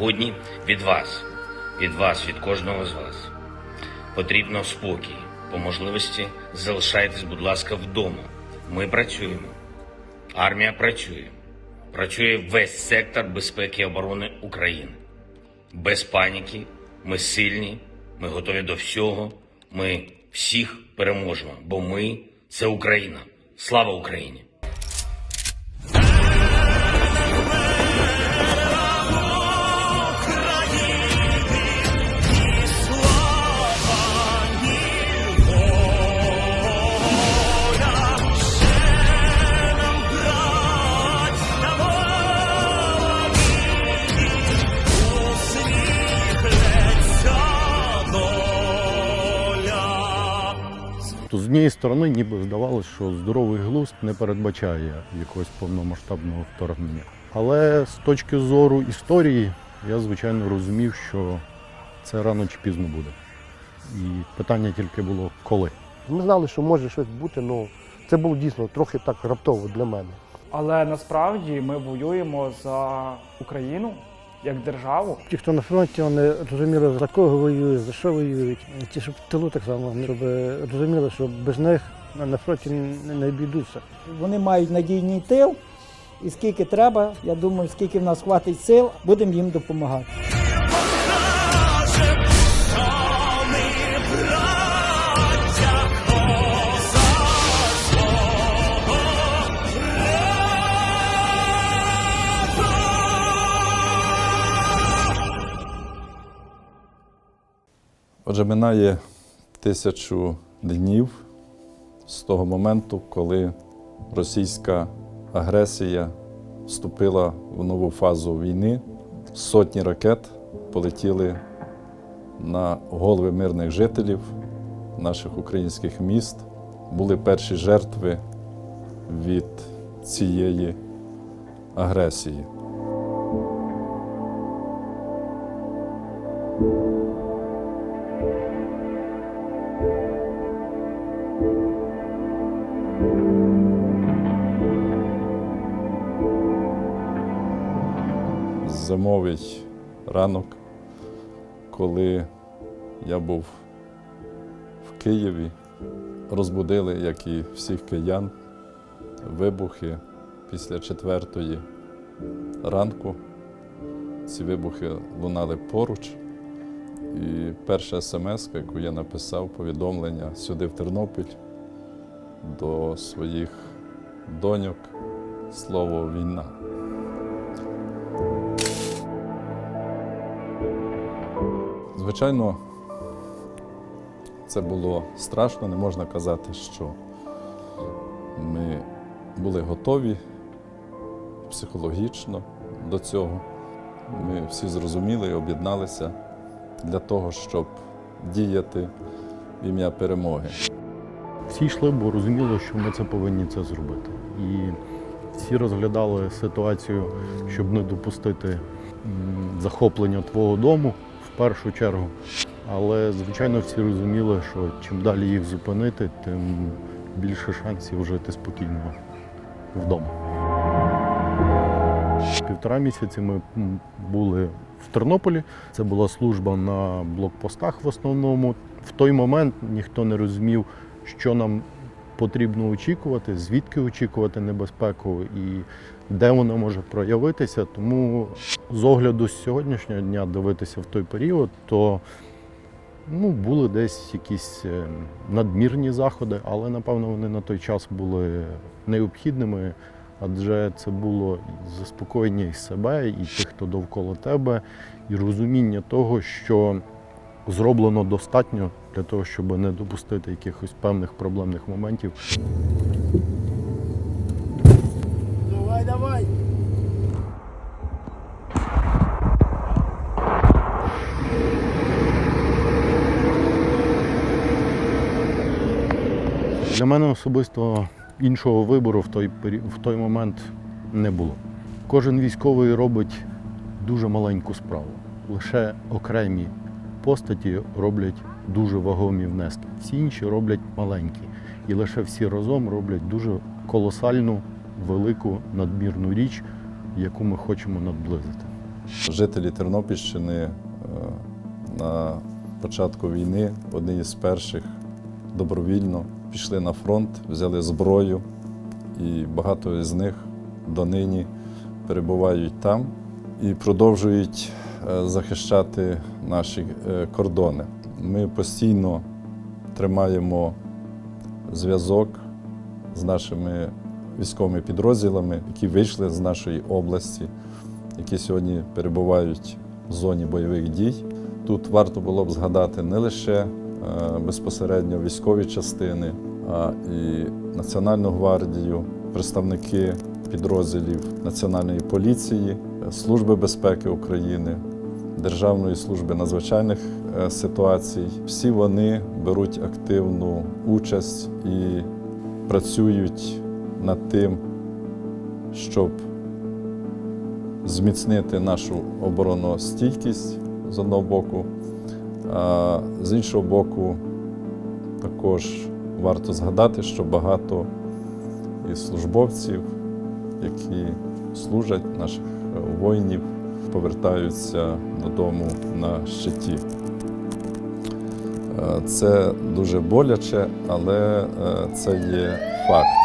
Сьогодні від вас, від вас, від кожного з вас потрібно спокій. По можливості залишайтесь, будь ласка, вдома. Ми працюємо. Армія працює. Працює весь сектор безпеки і оборони України. Без паніки. Ми сильні, ми готові до всього. Ми всіх переможемо, бо ми це Україна. Слава Україні! Однієї сторони, ніби здавалося, що здоровий глузд не передбачає якогось повномасштабного вторгнення. Але з точки зору історії, я звичайно розумів, що це рано чи пізно буде. І питання тільки було коли. Ми знали, що може щось бути, але це було дійсно трохи так раптово для мене. Але насправді ми воюємо за Україну як державу. Ті, хто на фронті, вони розуміли, за кого воюють, за що воюють. Ті, що в тилу так само, щоб розуміли, що без них на фронті не, не обійдуться. Вони мають надійний тил, і скільки треба, я думаю, скільки в нас хватить сил, будемо їм допомагати. Отже, минає тисячу днів з того моменту, коли російська агресія вступила в нову фазу війни. Сотні ракет полетіли на голови мирних жителів наших українських міст. Були перші жертви від цієї агресії. Зимовий ранок, коли я був в Києві, розбудили, як і всіх киян, вибухи після четвертої ранку. Ці вибухи лунали поруч. І перша смс, яку я написав, повідомлення сюди в Тернопіль до своїх доньок слово війна. Звичайно, це було страшно, не можна казати, що ми були готові психологічно до цього. Ми всі зрозуміли і об'єдналися для того, щоб діяти в ім'я перемоги. Всі йшли, бо розуміли, що ми це повинні це зробити. І всі розглядали ситуацію, щоб не допустити захоплення твого дому першу чергу. Але, звичайно, всі розуміли, що чим далі їх зупинити, тим більше шансів жити спокійно вдома. Півтора місяці ми були в Тернополі. Це була служба на блокпостах в основному. В той момент ніхто не розумів, що нам потрібно очікувати, звідки очікувати небезпеку і де вона може проявитися. Тому з огляду з сьогоднішнього дня дивитися в той період, то ну, були десь якісь е, надмірні заходи, але напевно вони на той час були необхідними, адже це було заспокоєння і себе, і тих, хто довкола тебе, і розуміння того, що зроблено достатньо для того, щоб не допустити якихось певних проблемних моментів. Мене особисто іншого вибору в той, в той момент не було. Кожен військовий робить дуже маленьку справу. Лише окремі постаті роблять дуже вагомі внески. Всі інші роблять маленькі. І лише всі разом роблять дуже колосальну, велику, надмірну річ, яку ми хочемо надблизити. Жителі Тернопільщини е, на початку війни одні із перших добровільно пішли на фронт, взяли зброю, і багато з них донині перебувають там і продовжують е, захищати наші е, кордони. Ми постійно тримаємо зв'язок з нашими військовими підрозділами, які вийшли з нашої області які сьогодні перебувають в зоні бойових дій. Тут варто було б згадати не лише безпосередньо військові частини, і Національну гвардію, представники підрозділів Національної поліції, е, Служби безпеки України, Державної служби надзвичайних е, ситуацій. Всі вони беруть активну участь і працюють над тим, щоб зміцнити нашу обороностійкість з одного боку, з іншого боку, також варто згадати, що багато із службовців, які служать наших воїнів, повертаються додому на щиті. Е, Це дуже боляче, але е, це є факт.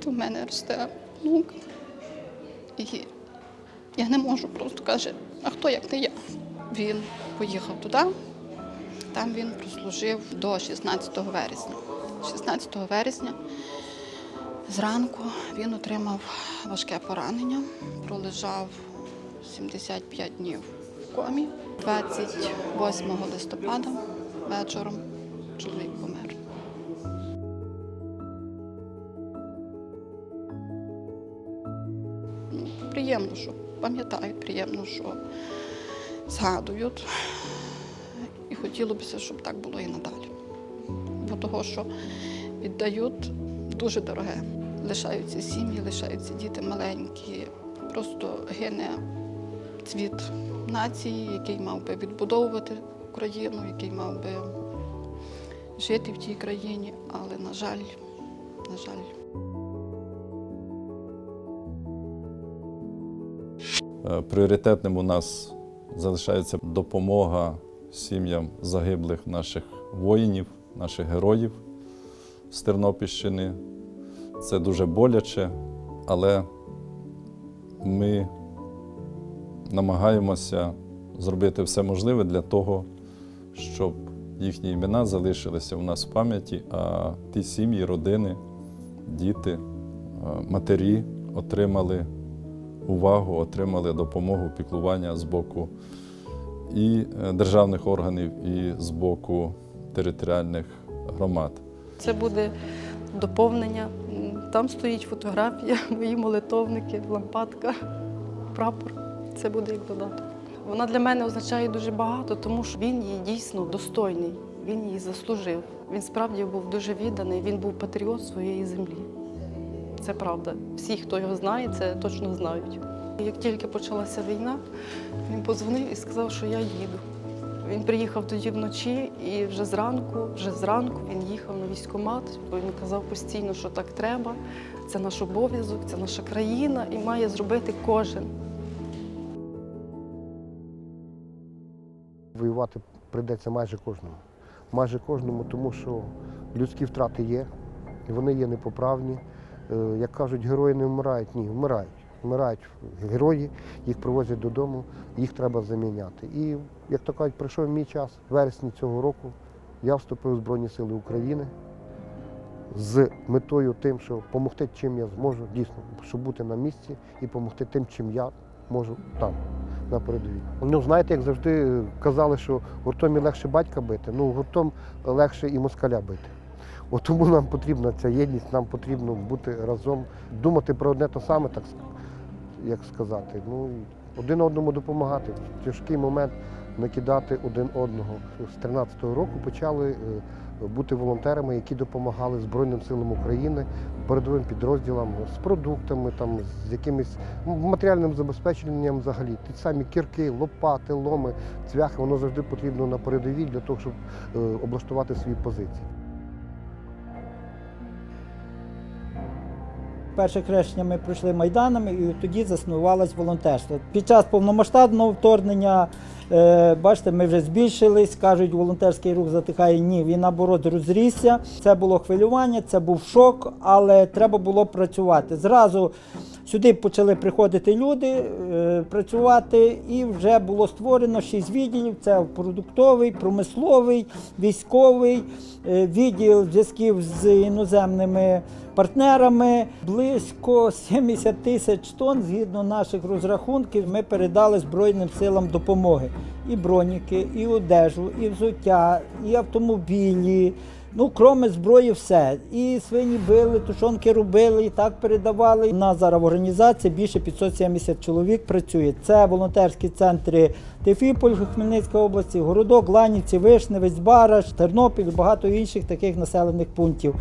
Діти, у мене росте внук. І я не можу просто каже, а хто як не я? Він поїхав туди, там він прослужив до 16 вересня. 16 вересня зранку він отримав важке поранення, пролежав 75 днів в комі. 28 листопада вечором чоловік помер. Приємно, що пам'ятають, приємно, що згадують. І хотілося б, щоб так було і надалі. Бо того, що віддають дуже дороге. Лишаються сім'ї, лишаються діти маленькі. Просто гине цвіт нації, який мав би відбудовувати Україну, який мав би жити в тій країні, але, на жаль, на жаль. Пріоритетним у нас залишається допомога сім'ям загиблих наших воїнів, наших героїв з Тернопільщини. Це дуже боляче, але ми намагаємося зробити все можливе для того, щоб їхні імена залишилися у нас в пам'яті, а ті сім'ї, родини, діти, е, матері отримали увагу, отримали допомогу, піклування з боку і е, державних органів, і з боку територіальних громад. Це буде доповнення. Там стоїть фотографія, мої молитовники, лампадка, прапор. Це буде як додаток. Вона для мене означає дуже багато, тому що він її дійсно достойний. Він її заслужив. Він справді був дуже відданий, він був патріот своєї землі. Це правда. Всі, хто його знає, це точно знають. Як тільки почалася війна, він подзвонив і сказав, що я їду. Він приїхав тоді вночі і вже зранку, вже зранку він їхав на військкомат, бо він казав постійно, що так треба. Це наш обов'язок, це наша країна і має зробити кожен. Воювати прийдеться майже кожному. Майже кожному, тому що людські втрати є, вони є непоправні. Е, Як кажуть, герої не вмирають, ні, вмирають. Вмирають герої, їх привозять додому, їх треба заміняти. І, як то кажуть, прийшов мій час в вересні цього року. Я вступив в Збройні Сили України з метою тим, що допомогти, чим я зможу, дійсно, щоб бути на місці і допомогти тим, чим я можу там, на передовій. Ну, знаєте, як завжди казали, що гуртом і легше батька бити, ну гуртом легше і москаля бити. От тому нам потрібна ця єдність, нам потрібно бути разом, думати про одне те саме, так як сказати. Ну, один одному допомагати. Тяжкий момент накидати один одного. З 13-го року почали е, бути волонтерами, які допомагали Збройним силам України, передовим підрозділам з продуктами, там, з якимось матеріальним забезпеченням взагалі. Ті самі кірки, лопати, ломи, цвяхи, воно завжди потрібно на передовій для того, щоб е, облаштувати свої позиції. Перше хрещення ми пройшли майданами, і тоді заснувалось волонтерство. Під час повномасштабного вторгнення, е, бачите, ми вже збільшились, кажуть, волонтерський рух затихає. Ні, він наоборот розрісся. Це було хвилювання, це був шок, але треба було працювати. Зразу сюди почали приходити люди, е, працювати, і вже було створено шість відділів: це продуктовий, промисловий, військовий, е, відділ зв'язків з іноземними партнерами. Близько 70 тисяч тонн, згідно наших розрахунків, ми передали Збройним силам допомоги. І броніки, і одежу, і взуття, і автомобілі. Ну, кроме зброї, все. І свині били, тушонки робили, і так передавали. У нас зараз в організації більше 570 чоловік працює. Це волонтерські центри Тефіполь, Хмельницька області, Городок, Ланівці, Вишневець, Бараш, Тернопіль, багато інших таких населених пунктів.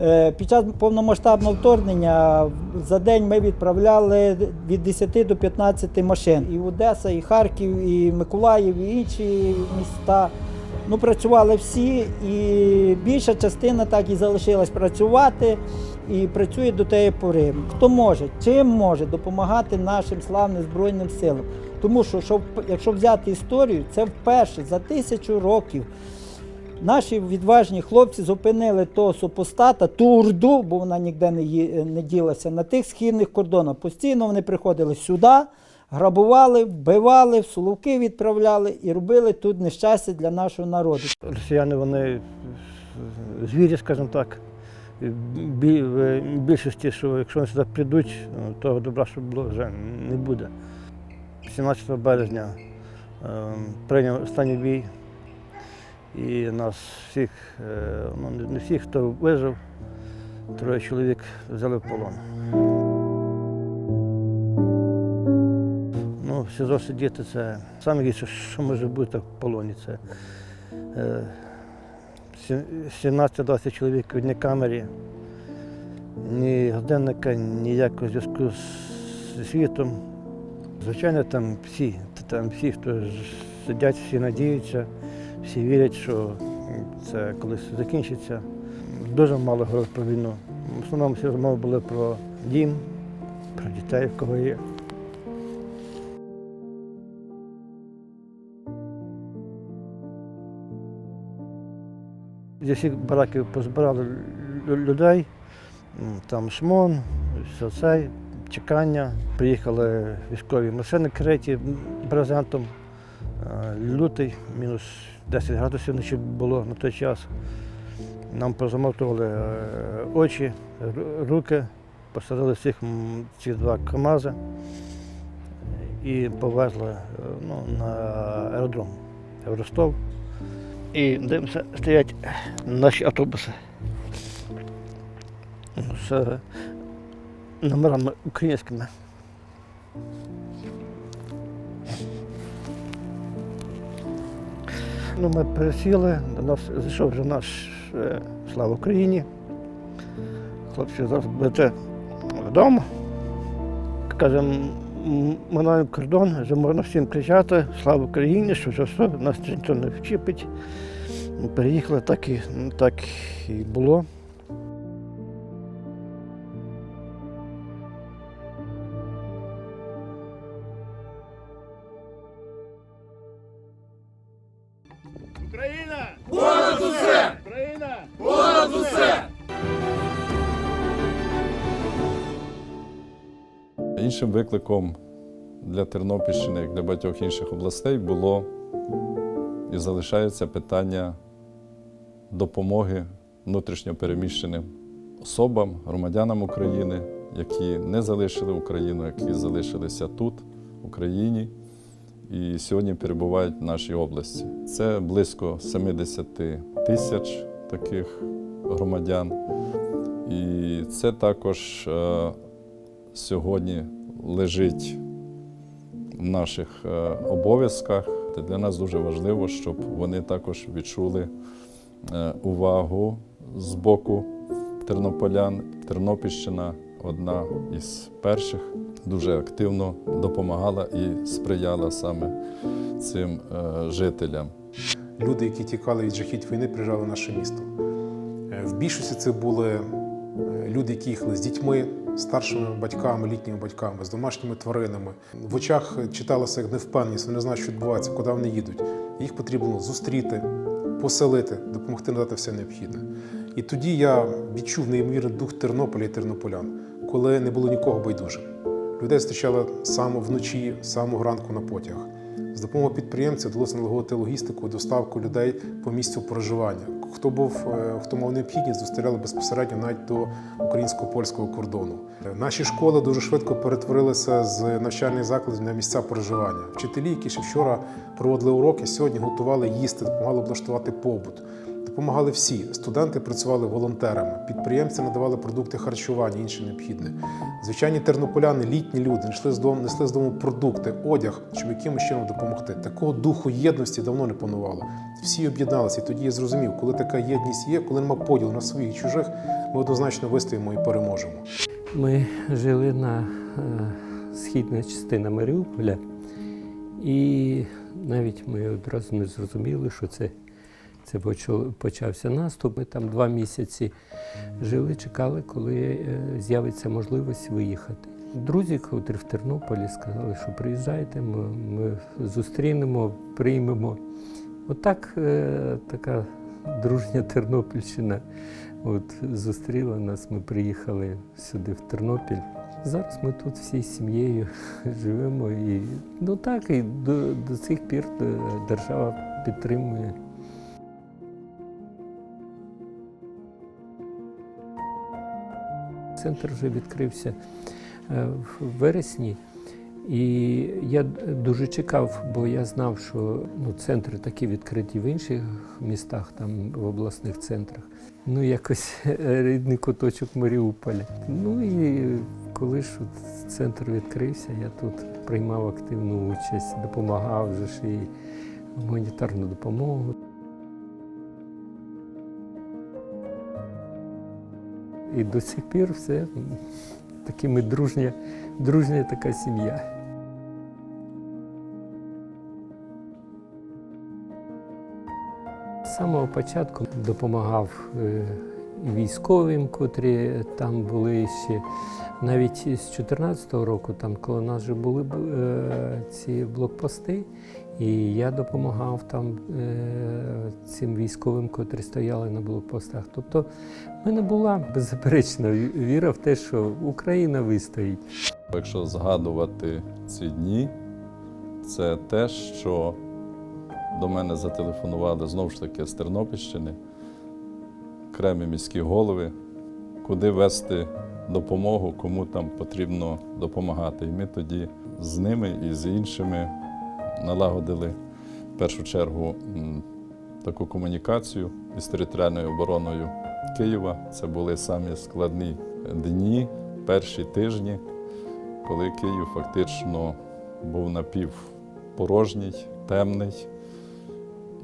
Е, Під час повномасштабного вторгнення за день ми відправляли від 10 до 15 машин. І Одеса, і Харків, і Миколаїв, і інші міста. Ну, працювали всі, і більша частина так і залишилась працювати і працює до тієї пори. Хто може, чим може допомагати нашим славним Збройним силам. Тому що, що якщо взяти історію, це вперше за тисячу років Наші відважні хлопці зупинили того супостата, ту урду, бо вона ніде не, ї- не ділася, на тих східних кордонах. Постійно вони приходили сюди, грабували, вбивали, в Соловки відправляли і робили тут нещастя для нашого народу. Росіяни вони звірі, скажімо так. В більшості, що якщо вони сюди прийдуть, ну, того добра, що було, вже не буде. 17 березня е, прийняв останній бій. І нас всіх, е, ну не- всіх, хто вижив, троє чоловік взяли в полон. Ну, СІЗО сидіти це саме гірше, що може бути в полоні. Це е, 17-20 чоловік в одній камері, ні годинника, ніякого зв'язку зі світом. Звичайно, там всі, там всі, хто сидять, всі надіються, всі вірять, що це колись закінчиться. Дуже мало говорили про війну. В основному всі розмови були про дім, про дітей, в кого є. Зі всіх бараків позбирали людей, там шмон, все це, чекання. Приїхали військові машини криті брезентом. Е, Лютий, мінус 10 градусів вночі було на той час. Нам позамотували е, очі, руки, посадили всіх ці два КАМАЗи і повезли е, ну, на аеродром в Ростов. І дивимося, стоять наші автобуси з номерами українськими. Ну, ми пересіли, до нас зайшов вже наш е, слава Україні. Хлопці зараз будете вдома. Кажемо, минаємо кордон, вже можна всім кричати Слава Україні, що вже все, нас нічого не вчіпить. Ми Переїхали, так і, так і було. Іншим викликом для Тернопільщини, як для багатьох інших областей, було і залишається питання допомоги внутрішньо переміщеним особам, громадянам України, які не залишили Україну, які залишилися тут, в Україні, і сьогодні перебувають в нашій області. Це близько 70 тисяч таких громадян. І це також е, сьогодні лежить в наших е, обов'язках. Для нас дуже важливо, щоб вони також відчули е, увагу з боку тернополян. Тернопільщина одна із перших дуже активно допомагала і сприяла саме цим е, жителям. Люди, які тікали від жахіть війни, приїжджали в наше місто. Е, В більшості це були е, люди, які їхали з дітьми, старшими батьками, літніми батьками, з домашніми тваринами. В очах читалося як невпевненість, вони не знають, що відбувається, куди вони їдуть. Їх потрібно зустріти, поселити, допомогти надати все необхідне. І тоді я відчув неймовірний дух Тернополя і тернополян, коли не було нікого байдужим. Людей зустрічали саме вночі, самого ранку на потяг. З допомогою підприємців вдалося налагодити логістику, доставку людей по місцю проживання. Хто був, е, хто мав необхідність, зустріли безпосередньо навіть до українсько-польського кордону. Е, Наші школи дуже швидко перетворилися з навчальних закладів на місця проживання. Вчителі, які ще вчора проводили уроки, сьогодні готували їсти, допомагали облаштувати побут. Допомагали всі. Студенти працювали волонтерами, підприємці надавали продукти харчування, інше необхідне. Звичайні тернополяни, літні люди, несли з дому, несли з дому продукти, одяг, щоб якимось чином допомогти. Такого духу єдності давно не панувало. Всі об'єдналися, і тоді я зрозумів, коли така єдність є, коли нема поділу на своїх і чужих, ми однозначно вистоїмо і переможемо. Ми жили на е, східна частина Маріуполя, і навіть ми одразу не зрозуміли, що це, це почався наступ. Ми там два місяці жили, чекали, коли е, з'явиться можливість виїхати. Друзі, котрі в Тернополі, сказали, що приїжджайте, ми, ми зустрінемо, приймемо. Отак е, така дружня Тернопільщина От зустріла нас, ми приїхали сюди, в Тернопіль. Зараз ми тут всією сім'єю живемо і ну так, і до, до цих пір е, держава підтримує. Центр вже відкрився е, в вересні. І я дуже чекав, бо я знав, що ну, центри такі відкриті в інших містах, там в обласних центрах. Ну, якось рідний куточок Маріуполя. Ну і коли ж центр відкрився, я тут приймав активну участь, допомагав вже ж і гуманітарну допомогу. І до сих пір все м, таки ми дружня, дружня така сім'я. З самого початку допомагав е, військовим, котрі там були ще. Навіть з 2014 року, там, коли у нас вже були е, ці блокпости, і я допомагав там е, цим військовим, котрі стояли на блокпостах. Тобто в мене була беззаперечна віра в те, що Україна вистоїть. Якщо згадувати ці дні, це те, що до мене зателефонували знову ж таки з Тернопільщини, окремі міські голови, куди вести допомогу, кому там потрібно допомагати. І ми тоді з ними і з іншими налагодили в першу чергу таку комунікацію із територіальною обороною Києва. Це були самі складні дні, перші тижні коли Київ фактично був напівпорожній, темний,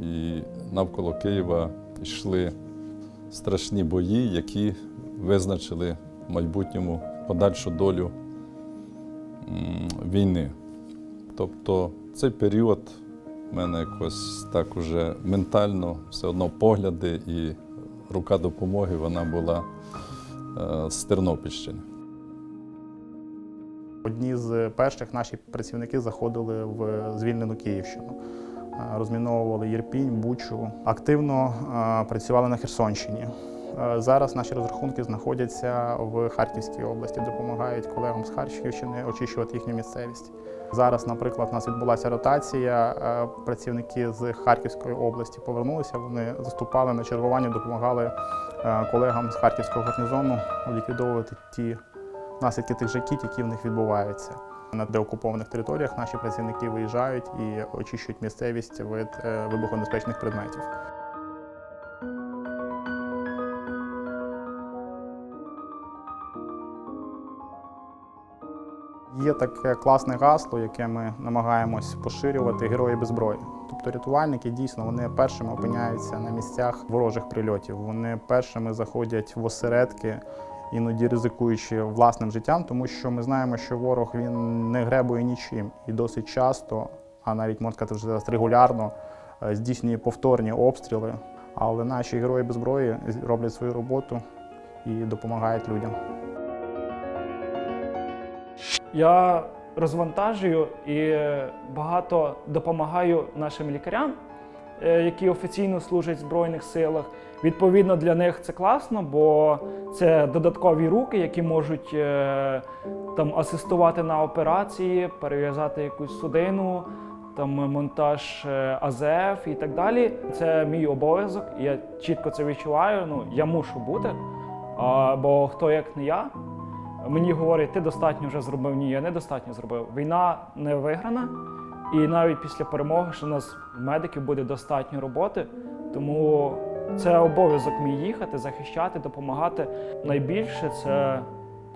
і навколо Києва йшли страшні бої, які визначили в майбутньому подальшу долю війни. Тобто цей період в мене якось так уже ментально все одно погляди і рука допомоги вона була е, з Тернопільщини. Одні з перших наші працівники заходили в звільнену Київщину, Е, розміновували Єрпінь, Бучу. Активно е, працювали на Херсонщині. Зараз наші розрахунки знаходяться в Харківській області, допомагають колегам з Харківщини очищувати їхню місцевість. Зараз, наприклад, у нас відбулася ротація. е, Працівники з Харківської області повернулися. Вони заступали на чергування, допомагали е, колегам з харківського гарнізону ліквідовувати ті наслідки тих жахіть, які в них відбуваються. На деокупованих територіях наші працівники виїжджають і очищують місцевість від е, вибухонебезпечних предметів. Є таке класне гасло, яке ми намагаємось поширювати герої без зброї. Тобто рятувальники дійсно вони першими опиняються на місцях ворожих прильотів. Вони першими заходять в осередки, іноді ризикуючи власним життям, тому що ми знаємо, що ворог він не гребує нічим і досить часто, а навіть можна сказати, вже зараз регулярно е, здійснює повторні обстріли. Але наші герої без зброї роблять свою роботу і допомагають людям. Я розвантажую і багато допомагаю нашим лікарям, е, які офіційно служать в Збройних силах. Відповідно, для них це класно, бо це додаткові руки, які можуть е, там асистувати на операції, перев'язати якусь судину, там монтаж е, АЗФ і так далі. Це мій обов'язок, я чітко це відчуваю. Ну я мушу бути. Бо хто як не я, Мені говорять, ти достатньо вже зробив. Ні, я недостатньо зробив. Війна не виграна, і навіть після перемоги, що у нас медиків буде достатньо роботи. Тому це обов'язок мій їхати, захищати, допомагати. Найбільше це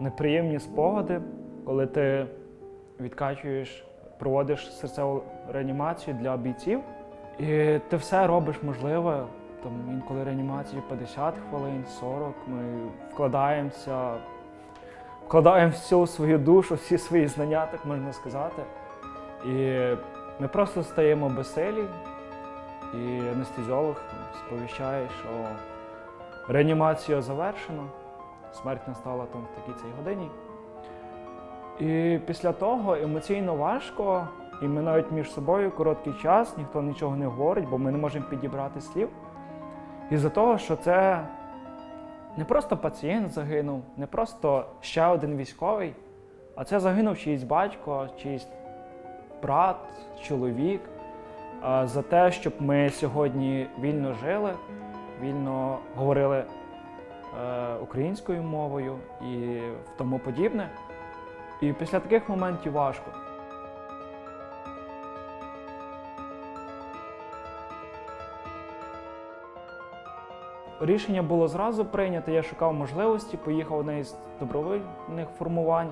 неприємні спогади, коли ти відкачуєш, проводиш серцеву реанімацію для бійців, і ти все робиш можливе. Там інколи реанімації 50 хвилин, 40, Ми вкладаємося вкладаємо всю свою душу, всі свої знання, так можна сказати. І ми просто стаємо безсилі, і анестезіолог сповіщає, що реанімація завершена, смерть настала там в такій цій годині. І після того емоційно важко, і ми навіть між собою короткий час, ніхто нічого не говорить, бо ми не можемо підібрати слів. Із-за того, що це не просто пацієнт загинув, не просто ще один військовий, а це загинув чийсь батько, чийсь брат, чоловік. За те, щоб ми сьогодні вільно жили, вільно говорили е, українською мовою і тому подібне. І після таких моментів важко. Рішення було зразу прийнято. Я шукав можливості, поїхав одне із добровольних формувань.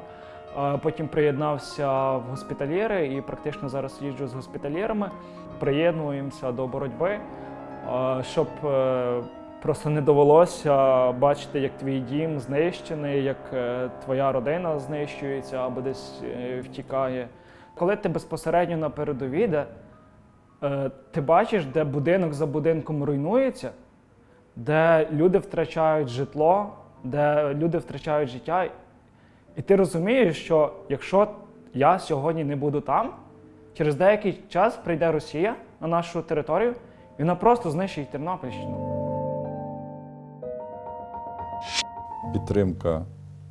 е, Потім приєднався в госпітальєри і практично зараз їжджу з госпітальєрами. Приєднуємося до боротьби, е, щоб е, просто не довелося бачити, як твій дім знищений, як твоя родина знищується або десь втікає. Коли ти безпосередньо на передовій, де е, ти бачиш, де будинок за будинком руйнується де люди втрачають житло, де люди втрачають життя. І ти розумієш, що якщо я сьогодні не буду там, через деякий час прийде Росія на нашу територію, і вона просто знищить Тернопільщину. Підтримка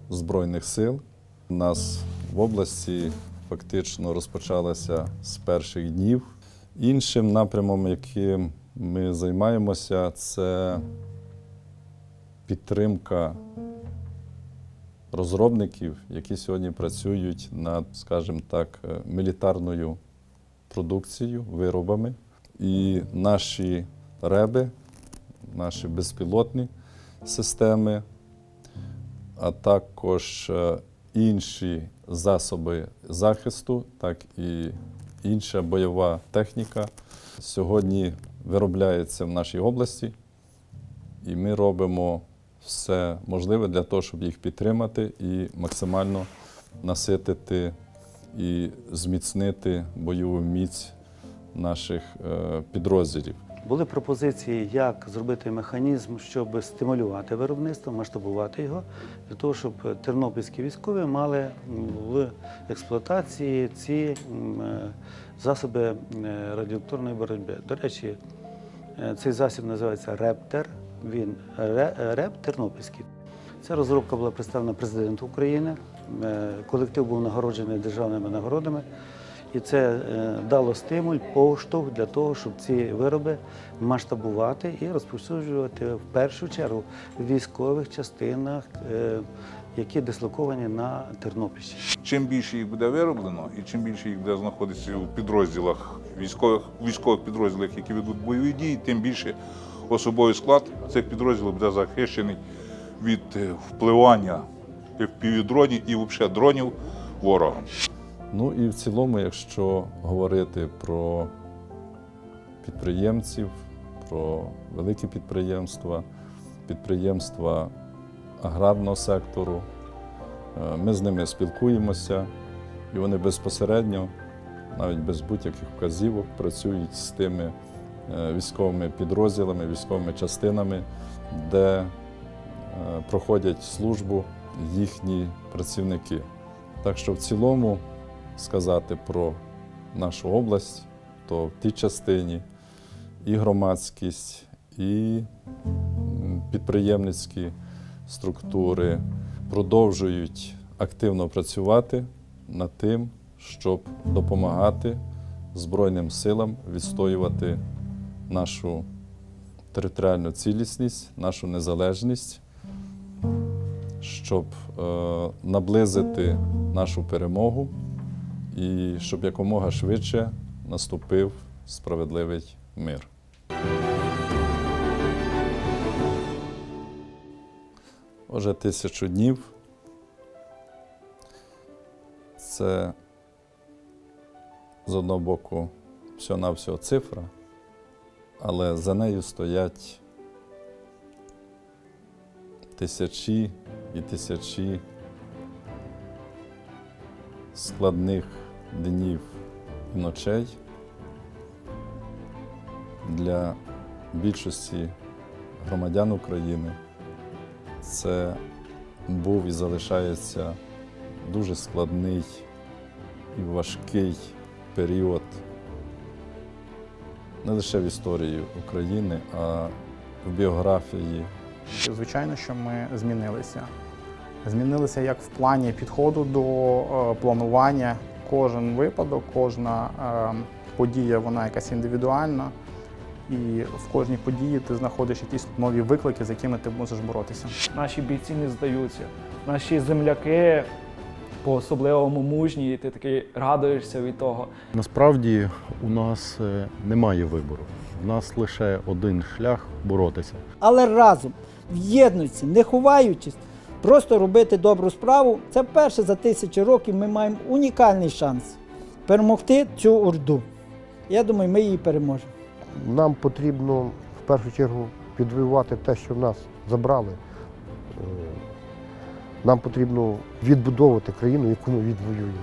Збройних сил у нас в області фактично розпочалася з перших днів. Іншим напрямом, яким ми займаємося, це підтримка розробників, які сьогодні працюють над, скажімо так, е, мілітарною продукцією, виробами. І наші реби, наші безпілотні системи, а також е, інші засоби захисту, так і інша бойова техніка сьогодні виробляється в нашій області, і ми робимо все можливе для того, щоб їх підтримати і максимально наситити і зміцнити бойову міць наших е, підрозділів. Були пропозиції, як зробити механізм, щоб стимулювати виробництво, масштабувати його, для того, щоб тернопільські військові мали в експлуатації ці е, засоби е, радіоелектронної боротьби. До речі, е, цей засіб називається Рептер. Він РЕП Тернопільський. Ця розробка була представлена президенту України. Колектив був нагороджений державними нагородами. І це е, дало стимуль, поштовх для того, щоб ці вироби масштабувати і розповсюджувати в першу чергу в військових частинах, е, які дислоковані на Тернопільщині. Чим більше їх буде вироблено, і чим більше їх буде знаходитися у підрозділах військових військових підрозділах, які ведуть бойові дії, тим більше особовий склад цих підрозділів буде захищений від е, впливання півдронів і взагалі дронів ворогом. Ну і в цілому, якщо говорити про підприємців, про великі підприємства, підприємства аграрного сектору, е, ми з ними спілкуємося, і вони безпосередньо, навіть без будь-яких вказівок, працюють з тими е, військовими підрозділами, військовими частинами, де е, проходять службу їхні працівники. Так що в цілому сказати про нашу область, то в тій частині і громадськість, і підприємницькі структури продовжують активно працювати над тим, щоб допомагати Збройним силам відстоювати нашу територіальну цілісність, нашу незалежність, щоб е, наблизити нашу перемогу і щоб якомога швидше наступив справедливий мир. Отже, тисячу днів це з одного боку всього-навсього цифра, але за нею стоять тисячі і тисячі складних днів і ночей для більшості громадян України. Це був і залишається дуже складний і важкий період не лише в історії України, а в біографії Звичайно, що ми змінилися. Змінилися як в плані підходу до е, планування. Кожен випадок, кожна е, подія, вона якась індивідуальна. І в кожній події ти знаходиш якісь нові виклики, з якими ти можеш боротися. Наші бійці не здаються. Наші земляки по-особливому мужні, і ти такий радуєшся від того. Насправді у нас е, немає вибору. У нас лише один шлях боротися. Але разом, в єдності, не ховаючись, просто робити добру справу. Це вперше за тисячі років ми маємо унікальний шанс перемогти цю орду. Я думаю, ми її переможемо. Нам потрібно в першу чергу відвоювати те, що в нас забрали. Е, Нам потрібно відбудовувати країну, яку ми відвоюємо.